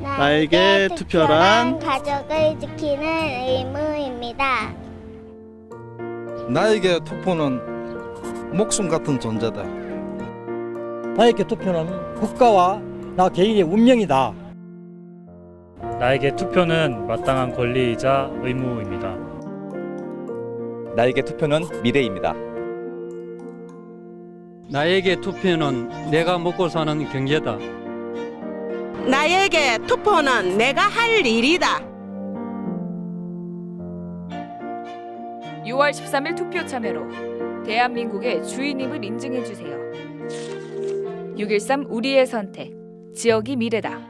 나에게 투표란 가족을 지키는 의무입니다. 나에게 투표는 목숨 같은 존재다. 나에게 투표는 국가와 나 개인의 운명이다. 나에게 투표는 마땅한 권리이자 의무입니다. 나에게 투표는 미래입니다. 나에게 투표는 내가 먹고 사는 경제다. 나에게 투표는 내가 할 일이다. 6월 13일 투표 참여로 대한민국의 주인임을 인증해 주세요. 6.13 우리의 선택. 지역이 미래다.